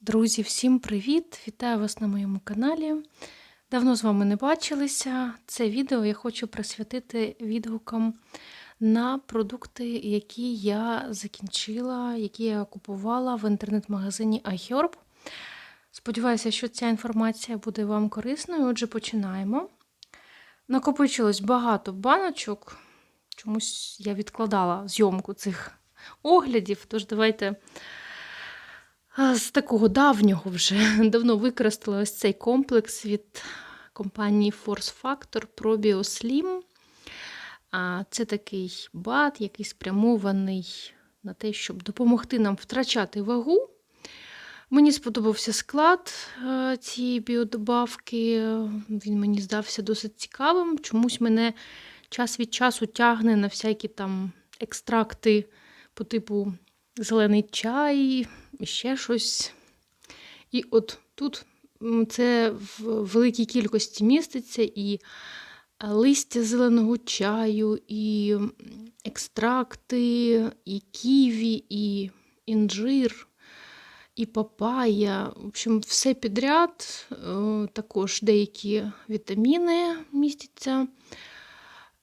Друзі, всім привіт! Вітаю вас на моєму каналі. Давно з вами не бачилися. Це відео я хочу присвятити відгукам на продукти, які я закінчила, які я купувала в інтернет-магазині iHerb. Сподіваюся, що ця інформація буде вам корисною. Отже, починаємо. Накопичилось багато баночок. Чомусь я відкладала зйомку цих оглядів, тож давайте. З такого давнього вже давно використала ось цей комплекс від компанії Force Factor Probio Slim. Це такий бат, який спрямований на те, щоб допомогти нам втрачати вагу. Мені сподобався склад е, цієї біодобавки. Він мені здався досить цікавим. Чомусь мене час від часу тягне на всякі там екстракти по типу зелений чай, ще щось. І от тут це в великій кількості міститься і е, листя зеленого чаю, і екстракти, і ківі, і інжир, і папая. В общем, все підряд. Е, Також деякі вітаміни містяться.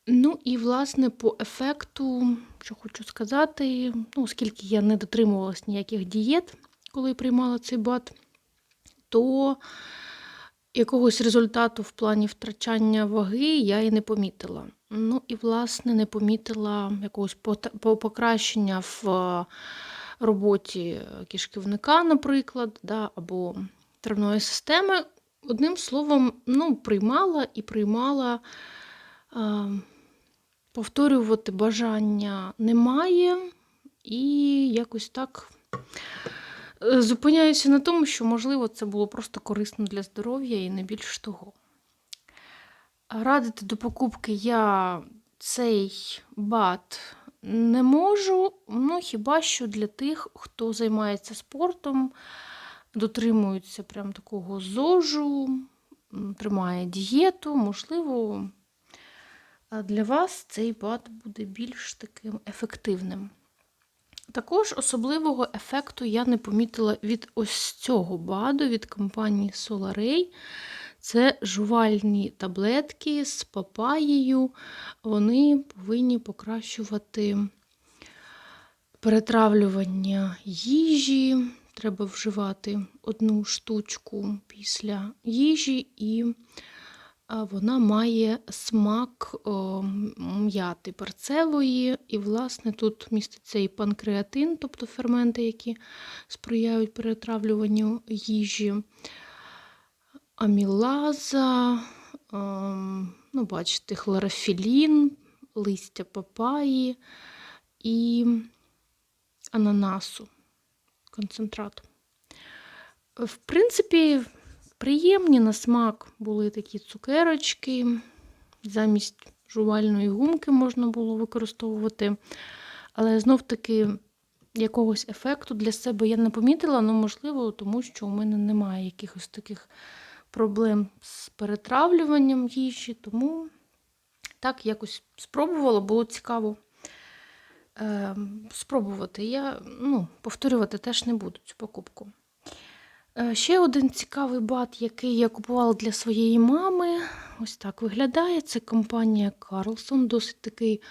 Ну і, власне, по ефекту, що хочу сказати, ну, оскільки я не дотримувалась ніяких дієт, коли приймала цей бат, то якогось результату в плані втрачання ваги я і не помітила. Ну і, власне, не помітила якогось покращення в е, роботі кишківника, наприклад, да, або травної системи. Одним словом, ну, приймала і приймала. Повторювати бажання немає, і якось так е, зупиняюся на тому, що, можливо, це було просто корисно для здоров'я і не більш того. Радити до покупки я цей бат не можу, ну хіба що для тих, хто займається спортом, дотримується прям такого зожу, тримає дієту, можливо, для вас цей бат буде більш таким ефективним. Також особливого ефекту я не помітила від ось цього баду від компанії Solaray. Це жувальні таблетки з папаєю. Вони повинні покращувати перетравлювання їжі. Треба вживати одну штучку після їжі і вона має смак м'яти перцевої, і, власне, тут міститься і панкреатин, тобто ферменти, які сприяють перетравлюванню їжі, амілаза, ну, бачите, хлорофілін, листя папаї і ананасу, концентрат. В принципі, Приємні на смак були такі цукерочки. Замість жувальної гумки можна було використовувати. Але знов-таки якогось ефекту для себе я не помітила, ну, можливо, тому що у мене немає якихось таких проблем з перетравлюванням їжі, тому так якось спробувала, було цікаво е, спробувати. Я ну, повторювати теж не буду цю покупку. Е, Ще один цікавий бат, який я купувала для своєї мами. Ось так виглядає. Це компанія Carlson, досить такий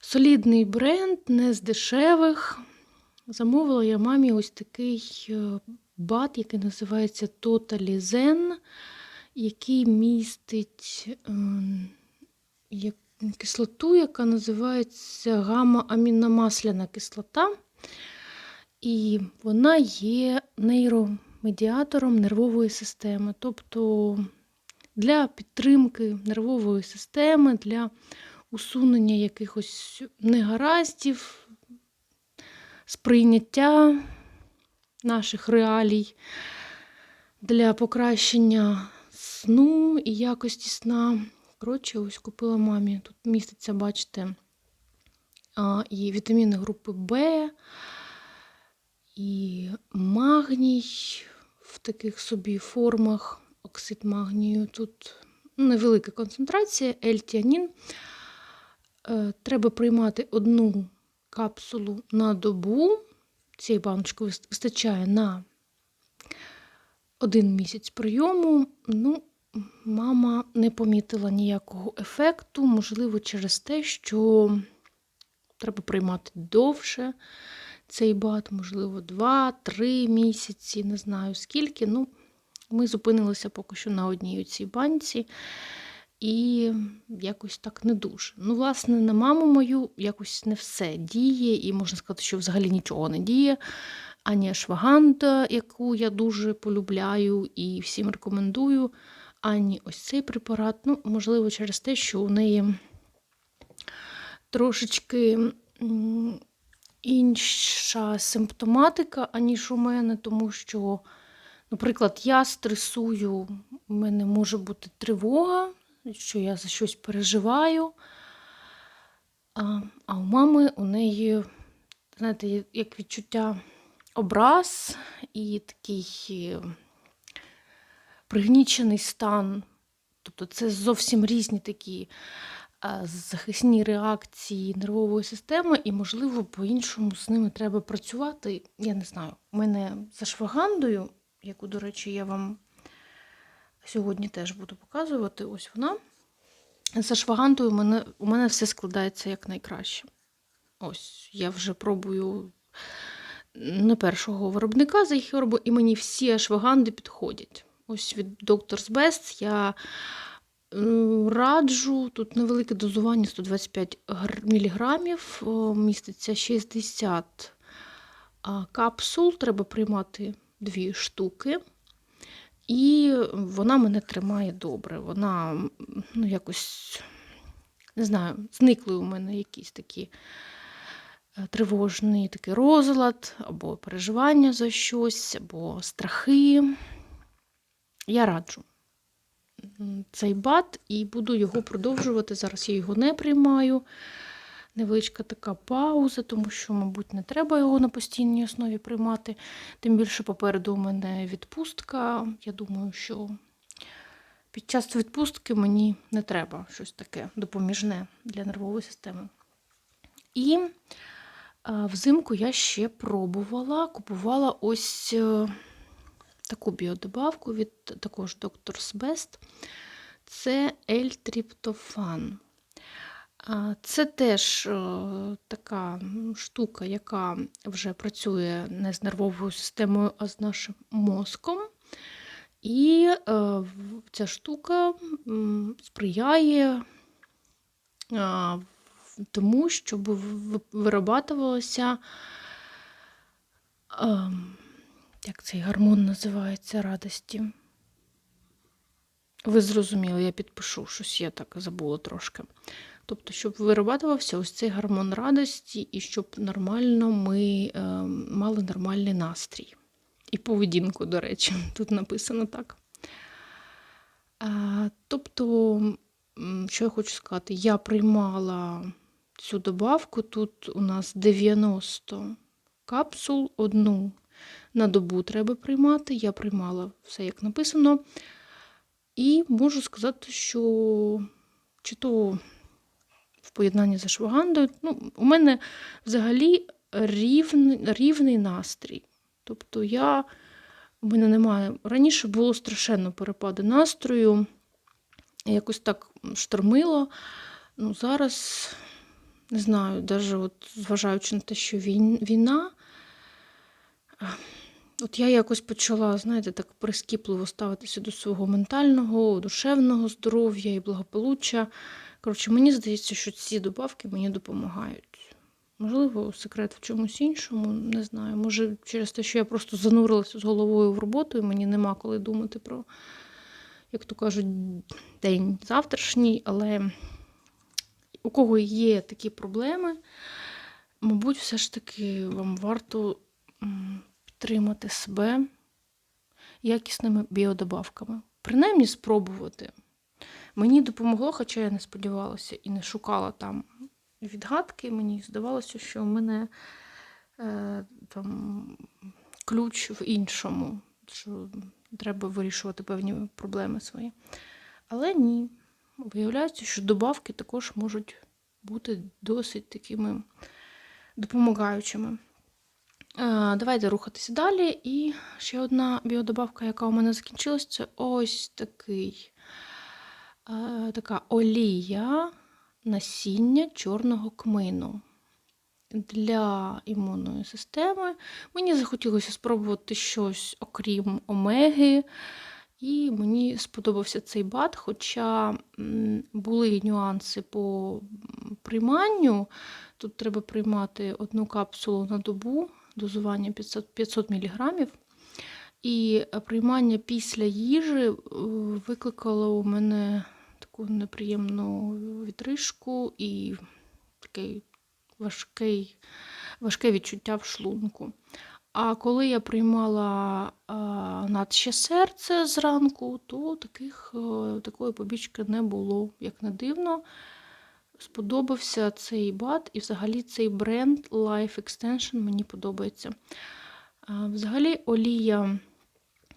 солідний бренд, не з дешевих. Замовила я мамі ось такий е, бат, який називається Totally Zen, який містить ем, кислоту, яка називається гамма-аміномасляна кислота. І вона є нейромедіатором нервової системи. Тобто для підтримки нервової системи, для усунення якихось негараздів, сприйняття наших реалій, для покращення сну і якості сна. Коротше, ось купила мамі. Тут міститься, бачите, і вітаміни групи В, і магній в таких собі формах, оксид магнію. Тут невелика концентрація, L-тіанін. Е, Треба приймати одну капсулу на добу. Цієї баночки вистачає на один місяць прийому. Ну, мама не помітила ніякого ефекту, можливо, через те, що треба приймати довше цей бат, можливо, 2-3 місяці, не знаю скільки. Ну, ми зупинилися поки що на одній цій банці. І якось так не дуже. Ну, власне, на маму мою якось не все діє, і можна сказати, що взагалі нічого не діє. Ані ашваганда, яку я дуже полюбляю і всім рекомендую, ані ось цей препарат. Ну, можливо, через те, що у неї трошечки інша симптоматика, аніж у мене, тому що, наприклад, я стресую, у мене може бути тривога, що я за щось переживаю. А, а у мами у неї, знаєте, як відчуття образ і такий е, пригнічений стан. Тобто це зовсім різні такі захисні реакції нервової системи, і, можливо, по-іншому з ними треба працювати. Я не знаю. У мене за швагандою, яку, до речі, я вам сьогодні теж буду показувати, ось вона. За швагантою у мене, у мене все складається як найкраще. Ось, я вже пробую не першого виробника за їх виробу, і мені всі ашваганди підходять. Ось від Doctor's Best я раджу, тут невелике дозування 125 мг, міститься 60 капсул, треба приймати дві штуки. І вона мене тримає добре. Вона ну, якось, не знаю, зникли у мене якісь такі е, тривожний такий розлад, або переживання за щось, або страхи. Я раджу цей бат і буду його продовжувати. Зараз я його не приймаю. Невеличка така пауза, тому що, мабуть, не треба його на постійній основі приймати. Тим більше попереду у мене відпустка. Я думаю, що під час відпустки мені не треба щось таке допоміжне для нервової системи. І взимку я ще пробувала, купувала ось е, таку біодобавку від також Doctor's Best. Це L-триптофан. Це теж е, така штука, яка вже працює не з нервовою системою, а з нашим мозком. І е, ця штука сприяє тому, щоб в- вирабатувалося, а, як цей гормон називається радості. Ви зрозуміли, я підпишу, щось я так забула трошки. Тобто, щоб вирабатувався ось цей гормон радості, і щоб нормально ми е, мали нормальний настрій. І поведінку, до речі, тут написано так. А, тобто, що я хочу сказати, я приймала цю добавку, тут у нас 90 капсул, одну на добу треба приймати. Я приймала все як написано. І можу сказати, що чи то в поєднанні з ашвагандою, ну, у мене взагалі рівний, рівний настрій. Тобто я, у мене немає. Раніше було страшенно перепади настрою, якось так штормило. Ну, зараз, не знаю, навіть от, зважаючи на те, що війна, От я якось почала, знаєте, так прискіпливо ставитися до свого ментального, душевного здоров'я і благополуччя. Коротше, мені здається, що ці добавки мені допомагають. Можливо, секрет в чомусь іншому, не знаю. Може, через те, що я просто занурилася з головою в роботу, і мені нема коли думати про, як то кажуть, день завтрашній, але у кого є такі проблеми, мабуть, все ж таки вам варто підтримати себе якісними біодобавками. Принаймні спробувати. Мені допомогло, хоча я не сподівалася і не шукала там відгадки. Мені здавалося, що в мене е, там ключ в іншому, що треба вирішувати певні проблеми свої. Але ні. Виявляється, що добавки також можуть бути досить такими допомагаючими. Е, Давайте рухатися далі. І ще одна біодобавка, яка у мене закінчилась, це ось такий, е, така олія насіння чорного кмину. Для імунної системи мені захотілося спробувати щось окрім омеги, і мені сподобався цей бат, хоча були нюанси по прийманню. Тут треба приймати одну капсулу на добу, дозування 500, 500 мг. І е, приймання після їжі е, викликало у мене таку неприємну відрижку і такий важкий, важке відчуття в шлунку. А коли я приймала а, надще серце зранку, то таких, е, такої побічки не було. Як не дивно, сподобався цей бат і взагалі цей бренд Life Extension мені подобається. Взагалі, олія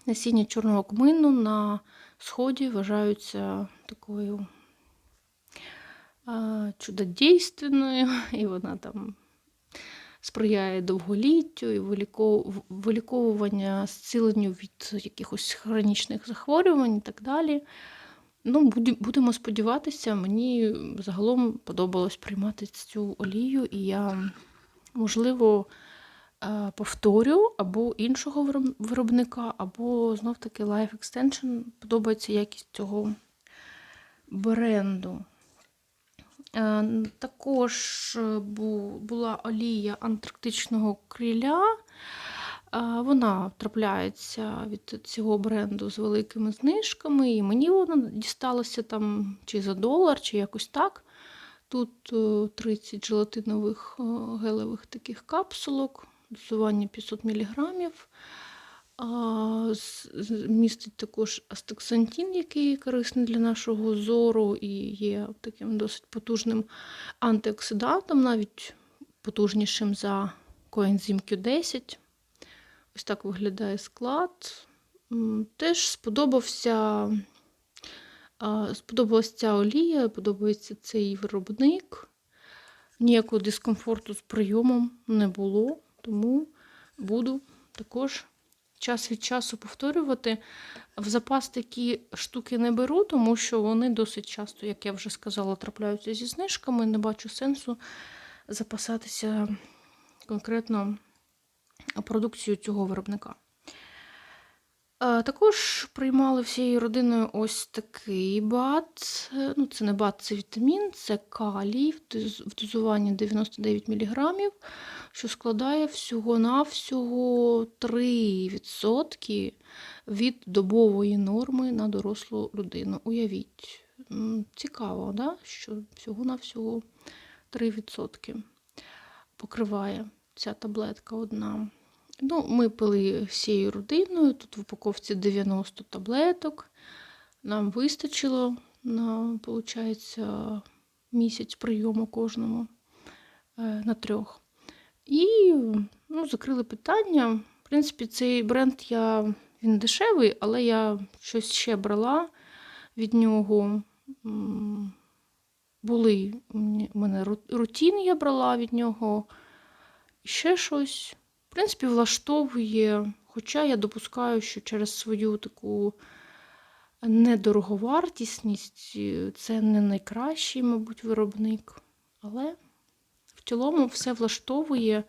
насіння чорного кмину на сході вважаються такою чудодійственною, і вона там сприяє довголіттю і виліко- виліковування, зціленню від якихось хронічних захворювань і так далі. Ну, будемо сподіватися, мені загалом подобалось приймати цю олію, і я, можливо, е, повторю або іншого виробника, або знов-таки Life Extension. Подобається якість цього бренду. Е, Також е, була олія антарктичного криля. Е, Вона трапляється від цього бренду з великими знижками, і мені вона дісталася там чи за долар, чи якось так. Тут е, 30 желатинових е, гелевих таких капсулок, дозування 500 мг. Містить також астаксантин, який корисний для нашого зору і є таким досить потужним антиоксидантом, навіть потужнішим за коензим Q10. Ось так виглядає склад. Теж сподобався, а, сподобалась ця олія, подобається цей виробник. Ніякого дискомфорту з прийомом не було, тому буду також час від часу повторювати. В запас такі штуки не беру, тому що вони досить часто, як я вже сказала, трапляються зі знижками. Не бачу сенсу запасатися конкретно продукцією цього виробника. Е, Також приймали всією родиною ось такий бат. Е, Ну, це не бат, це вітамін, це калій в доз- дозуванні 99 мг, що складає всього-навсього 3% від добової норми на дорослу людину. Уявіть, цікаво, да? що всього-навсього 3% покриває ця таблетка одна. Ну, ми пили всією родиною. Тут в упаковці 90 таблеток. Нам вистачило на, виходить, місяць прийому кожному е, на трьох. І ну, закрили питання. В принципі, цей бренд я, він дешевий, але я щось ще брала від нього. Були у мене ру- рутін, я брала від нього. Ще щось. Принципі, влаштовує. Хоча я допускаю, що через свою таку недороговартісність е, це не найкращий, мабуть, виробник. Але в цілому все влаштовує.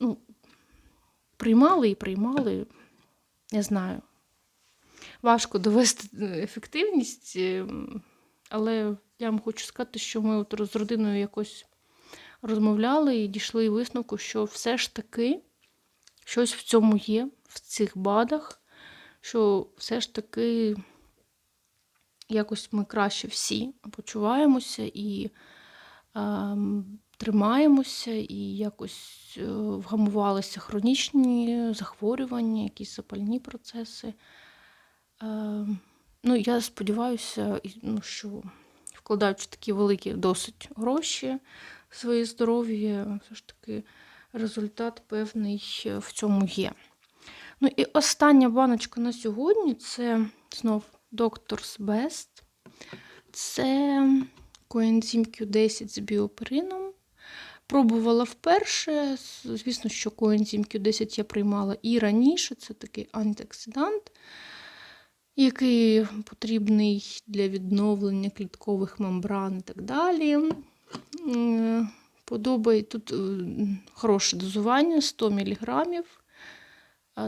Ну, приймали і приймали, не знаю. Важко довести е, ефективність, е, але я вам хочу сказати, що ми от з родиною якось розмовляли і дійшли висновку, що все ж таки щось в цьому є, в цих бадах, що все ж таки якось ми краще всі почуваємося і ем, тримаємося, і якось е, вгамувалися хронічні захворювання, якісь запальні процеси. Ем, ну, я сподіваюся, ну, що вкладаючи такі великі досить гроші в своє здоров'я, все ж таки результат певний е, в цьому є. Ну і остання баночка на сьогодні це знов Doctor's Best. Це коензим Q10 з біоперином. Пробувала вперше. Звісно, що коензим Q10 я приймала і раніше. Це такий антиоксидант, який потрібний для відновлення кліткових мембран і так далі. Подобає тут е, хороше дозування 100 мг.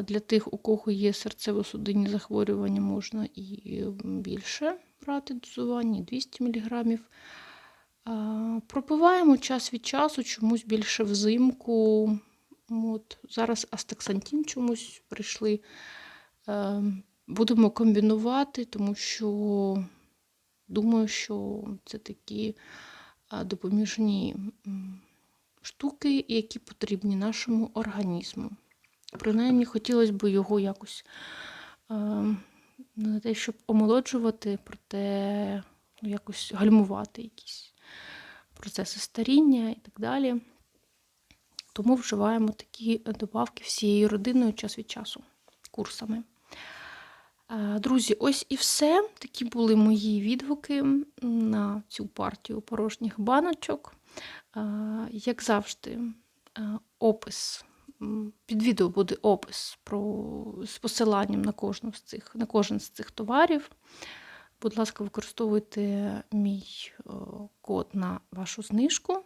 Для тих, у кого є серцево-судинні захворювання, можна і більше брати дозування, 200 мг. Пропиваємо час від часу, чомусь більше взимку. От, зараз астаксантин чомусь прийшли. Будемо комбінувати, тому що думаю, що це такі допоміжні штуки, які потрібні нашому організму. Принаймні, хотілося б його якось е, не те, щоб омолоджувати, проте ну, якось гальмувати якісь процеси старіння і так далі. Тому вживаємо такі добавки всією родиною час від часу курсами. Е, Друзі, ось і все. Такі були мої відгуки на цю партію порожніх баночок. Е, Як завжди, е, опис. Під відео буде опис про, з посиланням на, кожну з цих, на кожен з цих товарів. Будь ласка, використовуйте мій код на вашу знижку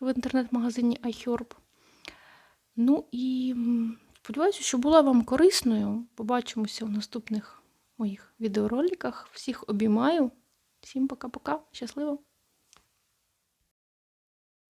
в інтернет-магазині iHerb. Ну і сподіваюся, що була вам корисною. Побачимося в наступних моїх відеороликах. Всіх обіймаю. Всім пока-пока. Щасливо!